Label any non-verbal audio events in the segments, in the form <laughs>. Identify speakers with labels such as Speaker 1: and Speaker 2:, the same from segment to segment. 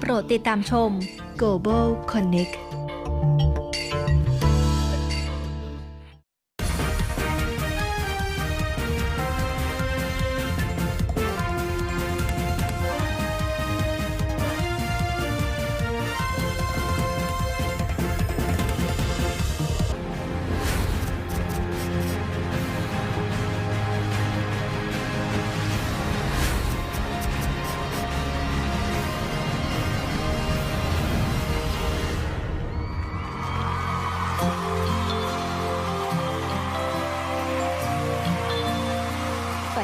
Speaker 1: โปรดติดตามชม Global Connect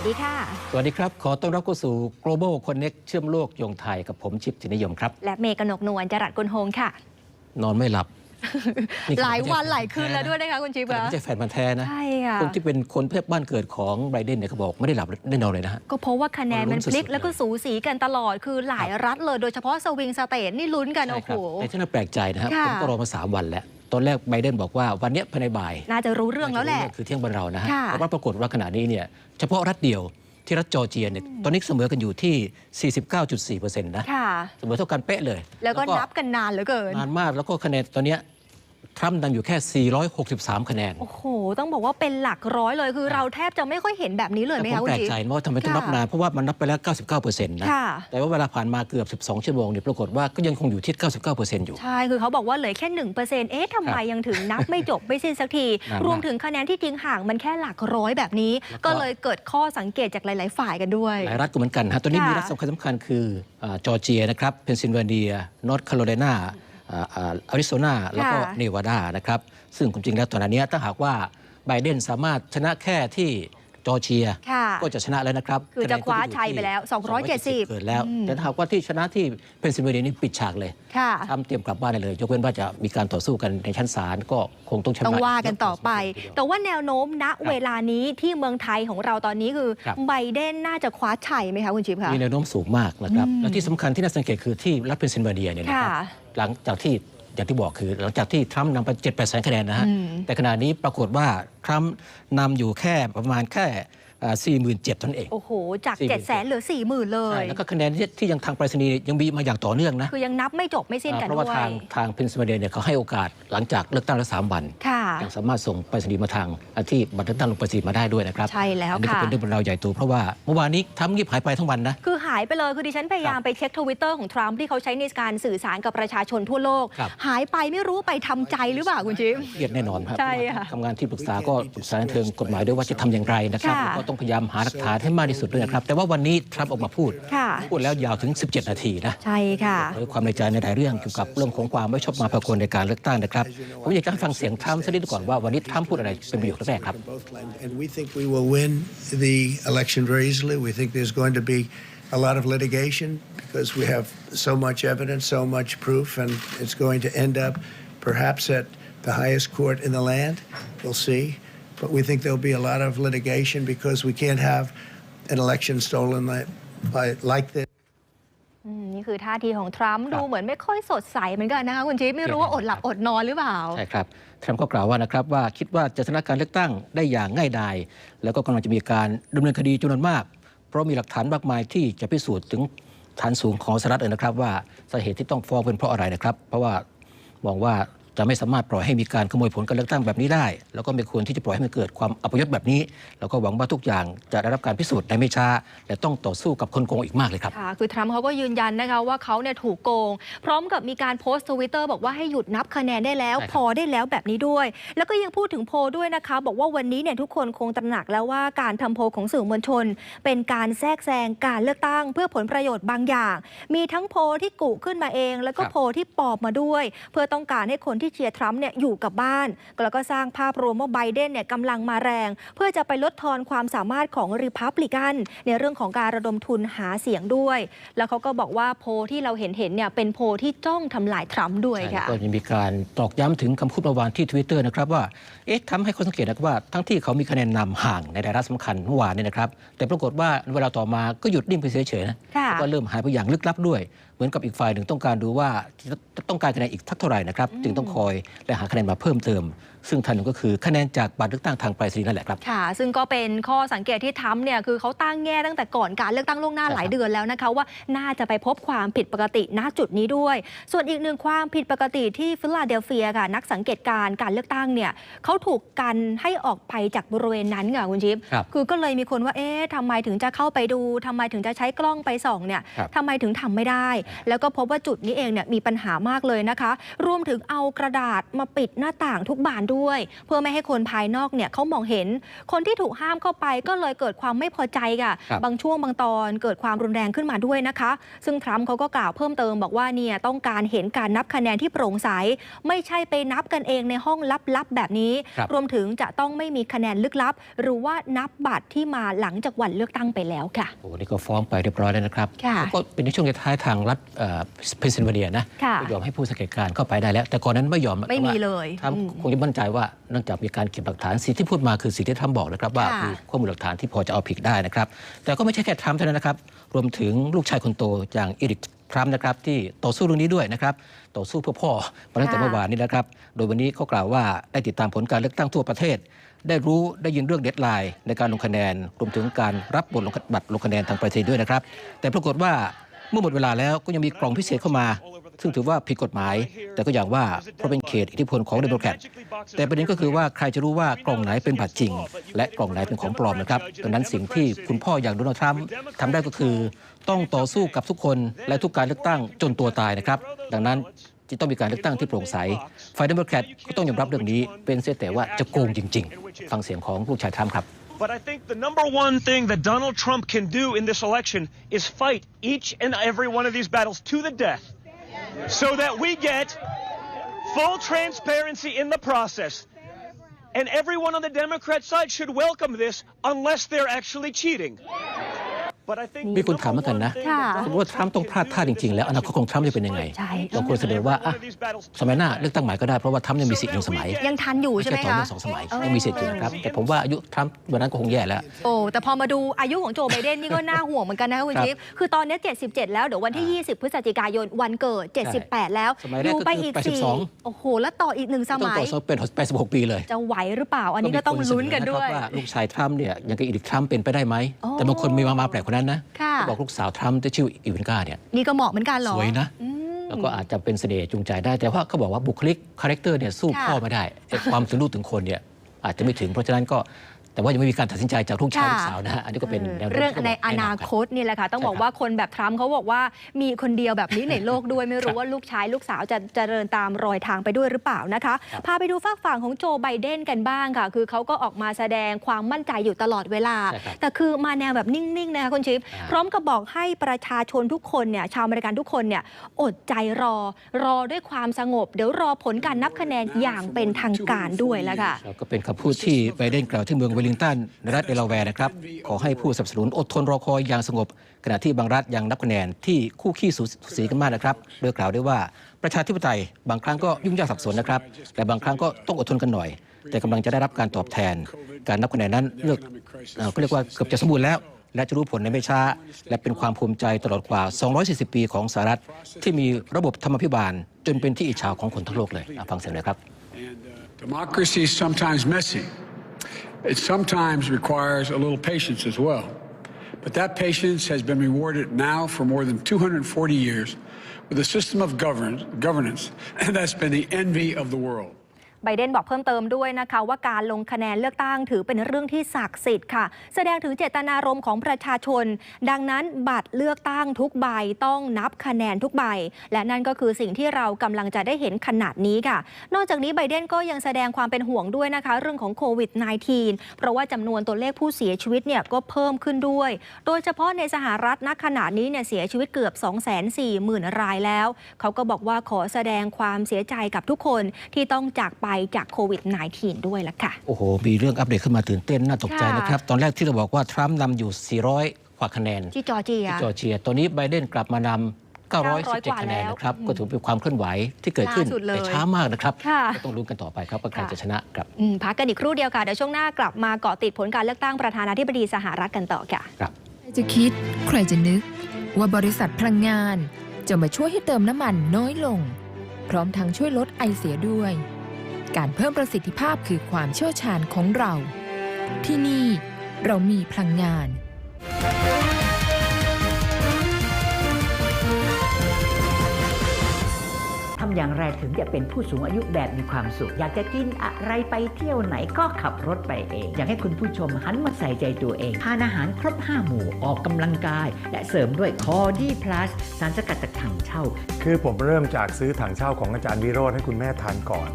Speaker 1: วัสดีค่ะ
Speaker 2: สวัสดีครับ ขอต้อนรับเข้าสู่ Global Connect เชื่อมโลกโยงไทยกับผมชิปจินนิยมครับ
Speaker 1: และเมย์กนกนวลจรัสกุลโฮงค่ะ
Speaker 2: นอนไม่หลับนี่
Speaker 1: หลายวัน
Speaker 2: ไม่ใช่
Speaker 1: หลายคืนแล้วด้วยนะคะคุณชิป
Speaker 2: แต่
Speaker 1: คะ
Speaker 2: ไม่ใช่แฟนมันธุ์แท้นะ
Speaker 1: ใช่ค่ะ
Speaker 2: คนที่เป็นคนเพื่อบ้านเกิดของไบเดนเนี่ยเขาบอกไม่ได้หลับได้นอนเลยนะฮะ
Speaker 1: ก็เพราะว่าคะแนนมันพลิก
Speaker 2: ลุ้นสุดๆ
Speaker 1: แล้วก็สูสีกันตลอดคือหลายรัฐเลยโดยเฉพาะสวิงสเตทนี่ลุ้นกัน
Speaker 2: ใช่
Speaker 1: โอ้
Speaker 2: ค
Speaker 1: โห
Speaker 2: รับแต่ที่น่าแปลกใจนะครับ
Speaker 1: ค่ะ
Speaker 2: ผมก็รอมา3วันแล้ว ตอนแรกไบเดนบอกว่าวันเนี้ยภายในบ่าย
Speaker 1: น่าจะรู้เรื่องแล้วแหละ
Speaker 2: น่าจคือเที่ยงวันเรานะฮะ
Speaker 1: ค่ะ
Speaker 2: แต่ว่าปรากฏว่าขณะนี้เนี่ยเฉพาะรัฐเดียวที่รัฐจอร์เจียเนี่ยตอนนี้เสมอกันอยู่ที่ 49.4%นะ
Speaker 1: ค่ะ
Speaker 2: เสมอเท่ากันเป๊ะเลย
Speaker 1: แล้วก็นับกันนานเหลือเกิน
Speaker 2: นานมากแล้วก็คะแนนตอนเนี้ย ทรัมป์นำอยู่แค่ 463 คะแนน
Speaker 1: โอ้โห ต้องบอกว่าเป็นหลักร้อยเลยคือเราแทบจะไม่ค่อยเห็นแบบนี้เลยไหม
Speaker 2: แต่ผ
Speaker 1: คะ
Speaker 2: ม
Speaker 1: คุ
Speaker 2: แป
Speaker 1: ณ
Speaker 2: ลก
Speaker 1: ชิป
Speaker 2: ใจนะว่าทำไมต้องนับ
Speaker 1: ค่ะ
Speaker 2: นาน เพราะว่ามันนับไปแล้ว 99%นะ
Speaker 1: ค่ะ
Speaker 2: แต่ว่าเวลาผ่านมาเกือบ 12 ชั่วโมงเนี่ยปรากฏว่าก็ยังคงอยู่ที่ 99%อยู่
Speaker 1: ใช่ คือเขาบอกว่าเหลือแค่หนึ่งเปอร์เซ็นต์เอ๊ะทำไมยังถึงนับไม่จบไม่สิ้นสักที
Speaker 2: นานมาก
Speaker 1: รวมถึงคะแนนที่ทิ้งห่างมันแค่หลักร้อยแบบนี้
Speaker 2: แล้วก็
Speaker 1: ก็เลยเกิดข้อสังเกตจากหลาย ๆ ฝ่ายกันด้วย
Speaker 2: หลายรัฐก็เหมือนกันฮะตอนนี้
Speaker 1: ค่ะ
Speaker 2: มีรัฐสำคัญสำคัญคืออ่าจอร์เจียนะครับเพนซิลเวเนียนอร์ทแคโรไลนา อาริโซนาแล้วก็
Speaker 1: ค่ะ
Speaker 2: เนวาดานะครับ ซึ่งความจริงแล้วตอนนี้ถ้าหากว่าไบเดนสามารถชนะแค่ที่ จอร์เจีย
Speaker 1: ค่ะ
Speaker 2: ก็จะชนะแล้วนะครับ
Speaker 1: คือจะคว้าชัย
Speaker 2: คะแนนก็
Speaker 1: ไปแล้ว
Speaker 2: อยู่ที่
Speaker 1: 270
Speaker 2: เกินแล้ว
Speaker 1: อืม
Speaker 2: แต่ถ้าหากว่าที่ชนะที่เพนซิลเวเนียนี่ปิดฉากเลย
Speaker 1: ค่ะ
Speaker 2: ทำเตรียมกลับบ้านได้เลย ยกเว้นว่าจะมีการต่อสู้กันในชั้นศาลก็คงต้องชนะ
Speaker 1: ต้องว่ากันต่อไป
Speaker 2: ทีเดียว
Speaker 1: แต่ว่าแนวโน้มณเวลานี้ที่เมืองไทยของเราตอนนี้คือ
Speaker 2: ครับ
Speaker 1: ไบเดนน่าจะคว้าชัยไหมคะคุณชิปคะ
Speaker 2: มีแนวโน้มสูงมากนะครับ
Speaker 1: อืม
Speaker 2: และที่สำคัญที่น่าสังเกตคือที่รัฐเพนซิลเวเนียเนี่ยนะครับ
Speaker 1: ค่ะ
Speaker 2: หลังจากที่ อย่างที่บอกคือหลังจากที่ทรัมป์นำไป7 8แสนคะแนนนะฮะ
Speaker 1: อืม
Speaker 2: แต่ขณะนี้ปรากฏว่าทรัมป์นำอยู่แค่ประมาณแค่ สี่หมื่นเจ็ดท่านเอง
Speaker 1: โอ้โห จาก
Speaker 2: 47,000
Speaker 1: 7 0 0 0 0 เหลือ 4 0,000 เล
Speaker 2: ใช่
Speaker 1: ย
Speaker 2: แล้วก็คะแนนที่ที่ยังทางไปรษณีย์ยังมีมาอย่างต่อเนื่องนะ
Speaker 1: คือยังนับไม่จบไม่สิ้นกัน
Speaker 2: เพราะ
Speaker 1: ด้
Speaker 2: ว่า
Speaker 1: วย
Speaker 2: ทางทางเพนซิลเวเนียเนี่ยเขาให้โอกาสหลังจากเลือกตั้งแล้วสามวัน
Speaker 1: ค่ะ
Speaker 2: ยังสามารถส่งไปรษณีย์มาทางอันที่บัตรเลือกตั้งลงไปรษณีย์มาได้ด้วยนะครับ
Speaker 1: ใช่แล้ว
Speaker 2: อันนี้ก็
Speaker 1: ค่ะ
Speaker 2: เป็นเรื่องเป็นราวใหญ่โตเพราะว่าเมื่อวานนี้ทรัมป์งีบหายไปทั้งวันนะ
Speaker 1: คือหายไปเลย คือดิฉันพยายามไปเช็คทวิตเตอร์ของทรัมป์ที่เขาใช้ในการสื่อสารกับประชาชนทั่วโลก
Speaker 2: ครับ
Speaker 1: หายไปไม่รู้ไปทำใจหรือเปล่าคุณชิม
Speaker 2: เครียดแน่นอนครับ
Speaker 1: ใช่ค่ะ
Speaker 2: ทำงานที่ปรึกษาก็ปรึกษาในเชิงกฎหมายด้วยว่าจะทำอย่างไรนะครับ
Speaker 1: ค่ะ
Speaker 2: แล้วก็ต้องพยายามหาหลักฐานให้มากที่สุดด้วยนะครับ แต่ว่าวันนี้ทรัมป์ออกมาพูด
Speaker 1: ค่ะ
Speaker 2: พูดแล้วยาวถึง 17 นาทีนะ
Speaker 1: ใช่ค่ะ
Speaker 2: เผยความในใจในหลายเรื่องเกี่ยวกับเรื่องของความไม่ชอบมาพากลในการเลือกตั้งนะครับผมอยากจะให้ฟังเสียงทรัมป์สักนิดก่อนว่าวันนี้ทรัมป์พูดอะไรเป็นประโยคแรกครับ
Speaker 3: both land. And we think we will win the election very easily. We think there's going to be a lot of litigation because we have so much evidence, so much proof, and it's going to end up perhaps at the highest court in the land. We'll see. But we think there'll be a lot of litigation because we can't have an election stolen like, by, like this.
Speaker 1: อืมนี่คือท่าทีของทรัมป์
Speaker 2: ครับ
Speaker 1: ดูเหมือนไม่ค่อยสดใสเหมือนกันนะคะคุณชิปไม่รู้ว่าอดหลับอดนอนหรือเปล่า
Speaker 2: ใช่ครับ ทรัมป์ก็กล่าวว่านะครับว่าคิดว่าจะชนะการเลือกตั้งได้อย่างง่ายดาย แล้วก็กำลังจะมีการดำเนินคดีจำนวนมาก เพราะมีหลักฐานมากมายที่จะพิสูจน์ถึงฐานสูงของสหรัฐเลยนะครับ ว่าสาเหตุที่ต้องฟ้องเป็นเพราะอะไรนะครับ เพราะว่ามองว่า จะไม่สามารถปล่อยให้มีการขโมยผลการเลือกตั้งแบบนี้ได้ แล้วก็ไม่ควรที่จะปล่อยให้มันเกิดความอัปยศแบบนี้แล้วก็หวังว่าทุกอย่างจะได้รับการพิสูจน์ในไม่ช้าและต้องต่อสู้กับคนโกงอีกมากเลยครับ
Speaker 1: ค่ะคือทรัมป์เขาก็ยืนยันนะคะว่าเขาเนี่ยถูกโกง พร้อมกับมีการโพสต์ทวิตเตอร์บอกว่าให้หยุดนับคะแนนได้แล้ว
Speaker 2: ใช่ครับ
Speaker 1: พอได้แล้วแบบนี้ด้วย แล้วก็ยังพูดถึงโพลด้วยนะคะ บอกว่าวันนี้เนี่ยทุกคนคงตระหนักแล้วว่าการทำโพลของสื่อมวลชน เป็นการแทรกแซงการเลือกตั้ง เพื่อผลประโยชน์บางอย่าง มีทั้งโพลที่กุขึ้นมาเอง แล้วก็
Speaker 2: ครับ
Speaker 1: โพลที่ปลอมมาด้วย เพื่อต้องการให้คนที่เชียร์ทรัมป์เนี่ยอยู่กับบ้าน แล้วก็สร้างภาพรวมว่าไบเดนเนี่ยกำลังมาแรง เพื่อจะไปลดทอนความสามารถของริพับลิกันในเรื่องของการระดมทุนหาเสียงด้วย แล้วเขาก็บอกว่าโพลที่เราเห็นเห็นๆเนี่ยเป็นโพลที่จ้องทำลายทรัมป์ด้วย
Speaker 2: ใช่
Speaker 1: ค่ะ
Speaker 2: ก็ยังมีการตอกย้ำถึงคำพูดเมื่อวานที่ Twitter นะครับว่าเอ๊ะทำให้คนสังเกตนะครับว่า ทั้งที่เขามีคะแนนนำห่างในรายรัฐสำคัญเมื่อวานเนี่ยนะครับ แต่ปรากฏว่าเวลาต่อมาก็หยุดนิ่งไปเฉยๆนะ
Speaker 1: ค่ะ
Speaker 2: แล้วก็เริ่มหายไปอย่างลึกลับด้วยเห มือนกับอีกฝ่ายหนึ่งต้องการดูว่าจะต้องการคะแนนอีกทักเท่าไหร่นะครับ จึงต้องคอยและหาคะแนนมาเพิ่มเติมซึ่งทันหนึ่งก็คือคะแนนจากบัตรเลือกตั้งทางไปรษณีย์นั่นแหละครับ
Speaker 1: ค่ะ ซึ่งก็เป็นข้อสังเกตที่ทำเนี่ยคือเขาตั้งแง่ตั้งแต่ก่อนการเลือกตั้งล่วงหน้า
Speaker 2: ใช่
Speaker 1: หลาย
Speaker 2: ครับ
Speaker 1: เดือนแล้วนะคะ ว่าน่าจะไปพบความผิดปกติณจุดนี้ด้วย ส่วนอีกหนึ่งความผิดปกติที่ฟิลาเดลเฟียค่ะนักสังเกตการณ์การเลือกตั้งเนี่ยเขาถูกกันให้ออกไปจากบริเวณนั้นค่ะคุณชิป
Speaker 2: ครับ
Speaker 1: คือก็เลยมีคนว่าเอ๊ะทำไมถึงจะเข้าไปดูทำไมถึงจะใช้กล้องไปส่องเนี่ย
Speaker 2: ครับ
Speaker 1: ทำไมถึงทำไม่ได้ แล้วก็พบว่าจุดนี้เองเนี่ยมีปัญหามากเลยนะคะ รวมถึงเอากระดาษมาปิดหน้าต่างทุกบานด้วย เพื่อไม่ให้คนภายนอกเนี่ยเขามองเห็น คนที่ถูกห้ามเข้าไปก็เลยเกิดความไม่พอใจค่ะ
Speaker 2: ครับ
Speaker 1: บางช่วงบางตอนเกิดความรุนแรงขึ้นมาด้วยนะคะ ซึ่งทรัมป์เขาก็กล่าวเพิ่มเติมบอกว่าเนี่ยต้องการเห็นการนับคะแนนที่โปร่งใส ไม่ใช่ไปนับกันเองในห้องลับๆแบบนี้
Speaker 2: ครับ
Speaker 1: รวมถึงจะต้องไม่มีคะแนนลึกลับ หรือว่านับบัตรที่มาหลังจากวันเลือกตั้งไปแล้วค่ะ
Speaker 2: โอ้โหนี่ก็ฟ้องไปเรียบร้อยแล้วนะครับ
Speaker 1: ค่ะ
Speaker 2: แล้วก็เป็นในช่วงท้ายๆทางรัฐเพนซิลเวเนียนะ
Speaker 1: ค่ะ
Speaker 2: ก็ยอมให้ผู้สังเกตการณ์เข้าไปได้แล้ว แต่ก่อนนั้นไม่ยอม
Speaker 1: ไม่มีเลย
Speaker 2: ทรัมป์
Speaker 1: อืม
Speaker 2: คงจะมั่นใจว่าเนื่องจากมีการเก็บหลักฐานสิ่งที่พูดมาคือสิ่งที่ทรัมป์บอกนะครับว่า
Speaker 1: ค่ะ
Speaker 2: คือข้อมูลหลักฐานที่พอจะเอาผิดได้นะครับ แต่ก็ไม่ใช่แค่ทรัมป์เท่านั้นนะครับ รวมถึงลูกชายคนโตอย่างอีริกทรัมป์นะครับที่ต่อสู้เรื่องนี้ด้วยนะครับต่อสู้เพื่อพ่อมาตั้งแต่เมื่อวานนี้นะครับ โดยวันนี้เขากล่าวว่าได้ติดตามผลการเลือกตั้งทั่วประเทศ ได้รู้ได้ยินเรื่องเดดไลน์ในการลงคะแนนรวมถึงการรับบทลงบัตรลงคะแนนทางไปรษณีย์ด้วยนะครับ แต่ปรากฏว่าเมื่อหมดเวลาแล้วก็ยังมีกล่องพิเศษเข้ามา ซึ่งถือว่าผิดกฎหมาย แต่ก็อย่างว่าเพราะเป็นเขตอิทธิพลของเดโมแครตแต่ประเด็นก็คือว่าใครจะรู้ว่ากล่องไหนเป็นบัตรจริง และกล่องไหนเป็นของปลอมนะครับดังนั้นสิ่งที่คุณพ่ออย่างโดนัลด์ทรัมป์ทำได้ก็คือ ต้องต่อสู้กับทุกคนและทุกการเลือกตั้งจนตัวตายนะครับ ดังนั้นจะต้องมีการเลือกตั้งที่โปร่งใส ฝ่ายเดโมแครตก็ต้องยอมรับเรื่องนี้ เป็นเสียแต่ว่าจะโกงจริง ๆ ฟังเสียงของลูกชายทรัมป์ครับ
Speaker 4: But I think the number one thing that Donald Trump can do in this election is fight each and every one of these battles to the death so that we get full transparency in the process. And everyone on the Democrat side should welcome this unless they're actually cheating. But I think
Speaker 2: มี
Speaker 4: the
Speaker 2: คนถาม
Speaker 4: number
Speaker 2: เหมือนกัน
Speaker 4: one
Speaker 2: นะ
Speaker 4: thing
Speaker 1: ค่ะ
Speaker 4: that
Speaker 2: สมมติว่าทรัมป์ต้องพลาดท่าจริงๆ แล้วอนาคตของทรัมป์จะเป็นยังไง
Speaker 1: ใช่
Speaker 2: บางคนเสนอว่าอะสมัยหน้าเลือกตั้งใหม่ก็ได้เพราะว่าทรัมป์ยังมีสิทธิ์หนึ่งสมัย
Speaker 1: ยังทันอยู่ใช่ไหม
Speaker 2: ต่อ
Speaker 1: คะ
Speaker 2: เนื่องสองสมัยยังมีสิทธิ์อยู่นะครับแต่ผมว่าอายุทรัมป์วันนั้นก็คงแย่แล้ว
Speaker 1: โอ้แต่พอมาดูอายุของโจไบเดนนี่ก็ น่าห่วงเหมือนกันนะคะคุณ
Speaker 2: ครับ
Speaker 1: ชิปคือตอนนี้ 77 แล้ว เดี๋ยววันที่ 20 พฤศจิกายนวันเกิด 78 แล้ว
Speaker 2: สมัยแร
Speaker 1: อกยู่
Speaker 2: ก็
Speaker 1: ไป
Speaker 2: คือ
Speaker 1: อีก
Speaker 2: 82
Speaker 1: สี่โอ้โห แล้วต่ออีกหนึ่งส
Speaker 2: ต้อง
Speaker 1: มั
Speaker 2: ต่
Speaker 1: ย
Speaker 2: อสู้เป็น86 ปีเลย
Speaker 1: จะไหวหรือเปล่า อันนี้ก็ต้องลุ้นกันด้วย
Speaker 2: มีคเสอนะครับว่าลูกชายทรัมป์เนี่ยยังกับอีริกทรัมป์เป็นไปได้ไหม
Speaker 1: อ๋อ
Speaker 2: แต่บางคนมีมามาแปลกกว่านั้นนะ
Speaker 1: ค่ะ
Speaker 2: เขาบอกลูกสาวทรัมป์ที่ชื่ออีวินกาเนี่ย
Speaker 1: นี่ก็เหมาะเหมือนกันเหรอ
Speaker 2: สวยนะ
Speaker 1: อืม
Speaker 2: แล้วก็อาจจะเป็นเสน่ห์จูงใจได้ แต่ว่าเขาบอกว่าบุคลิกคาแรคเตอร์เนี่ยสู้
Speaker 1: ค่ะ
Speaker 2: พ่อไม่ได้ไอ้ความถึงลูกถึงคนเนี่ยอาจจะไม่ถึงเพราะฉะนั้นก็ แต่ว่ายังไม่มีการตัดสินใจจากลูกชาย
Speaker 1: ค่ะ
Speaker 2: ลูกสาวนะฮะอันนี้ก็เป็นแนวโน้ม
Speaker 1: เรื่อง
Speaker 2: ที่
Speaker 1: ใน
Speaker 2: บก
Speaker 1: อ
Speaker 2: แะำ
Speaker 1: นา
Speaker 2: รับ
Speaker 1: คตนี่แหละค่ะต้อง
Speaker 2: ใช่
Speaker 1: บอก
Speaker 2: ครับ
Speaker 1: ว่าคนแบบทรัมป์เขาบอกว่ามีคนเดียวแบบนี้ในโลกด้วยไม่
Speaker 2: ค
Speaker 1: รู้
Speaker 2: รับ
Speaker 1: ว่าลูกชายลูกสาวจะจะเจริญตามรอยทางไปด้วยหรือเปล่านะคะ
Speaker 2: ครับ
Speaker 1: พาไปดูฝากฝั่งของโจไบเดนกันบ้างค่ะ คือเขาก็ออกมาแสดงความมั่นใจอยู่ตลอดเวลา
Speaker 2: ใช่ครับ
Speaker 1: แต่คือมาแนวแบบนิ่งๆนะคะคุณชิป
Speaker 2: อ่า
Speaker 1: พร้อมกับบอกให้ประชาชนทุกคนเนี่ยชาวอเมริกันทุกคนเนี่ยอดใจรอ รอด้วยความสงบ เดี๋ยวรอผลการนับคะแนนอย่างเป็นทางการด้วยแล้วค่ะ
Speaker 2: แล้วก็เป็นคำพูดที่ไบเดนกล่าวที่เมืองเวลลิงตันรัฐเดลาแวร์นะครับขอให้ผู้สนับสนุนอดทนรอคอยอย่างสงบ ขณะที่บางรัฐยังนับคะแนนที่คู่ขี้สูสีกันมากนะครับ โดยกล่าวด้วยว่าประชาธิปไตยบางครั้งก็ยุ่งยากสับสนนะครับแต่บางครั้งก็ต้องอดทนกันหน่อย แต่กำลังจะได้รับการตอบแทน การนับคะแนนนั้นเลือกก็เรียกว่าเกือบจะสมบูรณ์แล้วและจะรู้ผลในไม่ช้า และเป็นความภูมิใจตลอดกว่า 240 ปีของสหรัฐ ที่มีระบบธรรมาภิบาล จนเป็นที่อิจฉาของคนทั้งโลกเลยฟังเสียงหน่อยครับ
Speaker 5: democracy is sometimes messy. It sometimes requires a little patience as well. But that patience has been rewarded now for more than 240 years with a system of govern- governance <laughs> and that's been the envy of the world.
Speaker 1: ไบเดนบอกเพิ่มเติมด้วยนะคะว่าการลงคะแนนเลือกตั้งถือเป็นเรื่องที่ศักดิ์สิทธิ์ค่ะ แสดงถึงเจตนารมณ์ของประชาชน ดังนั้นบัตรเลือกตั้งทุกใบต้องนับคะแนนทุกใบ และนั่นก็คือสิ่งที่เรากำลังจะได้เห็นขนาดนี้ค่ะ นอกจากนี้ไบเดนก็ยังแสดงความเป็นห่วงด้วยนะคะ เรื่องของโควิด -19 เพราะว่าจำนวนตัวเลขผู้เสียชีวิตเนี่ยก็เพิ่มขึ้นด้วย โดยเฉพาะในสหรัฐณขณะนี้เนี่ยเสียชีวิตเกือบ 240,000 รายแล้ว เขาก็บอกว่าขอแสดงความเสียใจกับทุกคนที่ต้องจากไปจากโควิด -19 ด้วยละค่ะ
Speaker 2: โอ้โห มีเรื่องอัปเดตขึ้นมาตื่นเต้นน่าตกใจ
Speaker 1: ค่ะ
Speaker 2: นะครับ ตอนแรกที่เราบอกว่าทรัมป์นำอยู่ 400 กว่าคะแนน
Speaker 1: ที่จอร์เจีย
Speaker 2: ที่จอร์เจีย ตอนนี้ไบเดนกลับมานำ
Speaker 1: กว่า
Speaker 2: 917คะแนน
Speaker 1: แล้ว
Speaker 2: นะครับ ก็ถือเป็นความเคลื่อนไหวที่เกิดขึ้น
Speaker 1: ล่าสุดเลย
Speaker 2: แต่ช้ามากนะครับ
Speaker 1: ค่ะ
Speaker 2: ก็ต้องลุ้นกันต่อไปครับว่าใคร
Speaker 1: ค่ะ
Speaker 2: จะชนะครับ
Speaker 1: อืมพักกันอีกครู่เดียวค่ะ เดี๋ยวช่วงหน้ากลับมาเกาะติดผลการเลือกตั้งประธานาธิบดีสหรัฐกันต่อค่ะ
Speaker 2: ครับ
Speaker 6: ใครจะคิด ใครจะนึก ว่าบริษัทพลังงาน จะมาช่วยให้เติมน้ำมันน้อยลง พร้อมทั้งช่วยลดไอเสียด้วย การเพิ่มประสิทธิภาพคือความเชี่ยวชาญของเรา ที่นี่เรามีพลังงาน
Speaker 7: ทำอย่างไรถึงจะเป็นผู้สูงอายุแบบมีความสุข อยากจะกินอะไรไปเที่ยวไหนก็ขับรถไปเอง อยากให้คุณผู้ชมหันมาใส่ใจตัวเอง ทานอาหารครบ 5 หมู่ออกกำลังกาย และเสริมด้วยคอดี้พลัสสารสกัดจากถังเช่า
Speaker 8: คือผมเริ่มจากซื้อถังเช่าของอาจารย์วิโรธให้คุณแม่ทานก่อน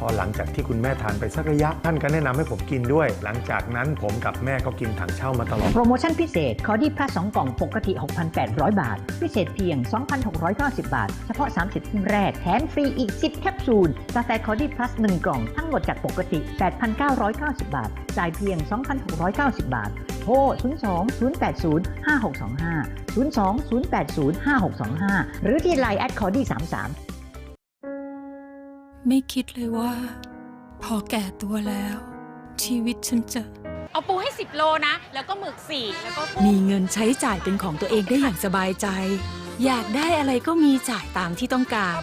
Speaker 8: พอหลังจากที่คุณแม่ทานไปสักระยะ ท่านก็แนะนำให้ผมกินด้วย หลังจากนั้นผมกับแม่ก็กินถังเช่ามาตลอด
Speaker 7: โปรโมชั่นพิเศษคอดี้พลัส2กล่องปกติ 6,800 บาท พิเศษเพียง 2,690 บาท เฉพาะ 30ทุ่แรกแถมฟรีอีก 10 แคปซูลกาแฟคอดี้พลัส1กล่องทั้งหมดจากปกติ 8,990 บาท จ่ายเพียง 2,690 บาทโทร02 080 5625 02 080 5625 หรือที่ไลน์แอดคอดี้33
Speaker 9: ไม่คิดเลยว่า พอแก่ตัวแล้ว ชีวิตฉันจะ
Speaker 10: เอาปูให้ 10 โลนะ แล้วก็หมึกสี่แล้วก็กุ้ง
Speaker 9: มีเงินใช้จ่ายเป็นของตัวเองได้อย่างสบายใจ อยากได้อะไรก็มีจ่ายตามที่ต้องการ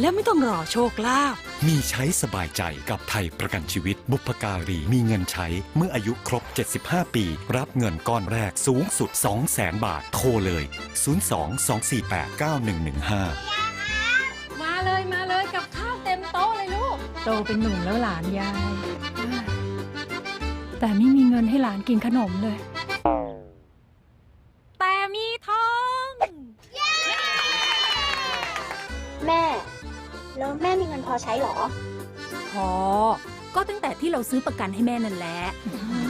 Speaker 9: และไม่ต้องรอโชคลาภ
Speaker 11: มีใช้สบายใจกับไทยประกันชีวิต บุพการีมีเงินใช้เมื่ออายุครบ 75 ปี รับเงินก้อนแรกสูงสุด 200,000 บาท โทรเลย 02-248-9115
Speaker 9: โตเป็นหนุ่มแล้วหลานยาย แต่ไม่มีเงินให้หลานกินขนมเลย
Speaker 10: แต่มีทอง
Speaker 12: แม่ แล้วแม่มีเงินพอใช้หรอ
Speaker 9: พอ ก็ตั้งแต่ที่เราซื้อประกันให้แม่นั่นแหละ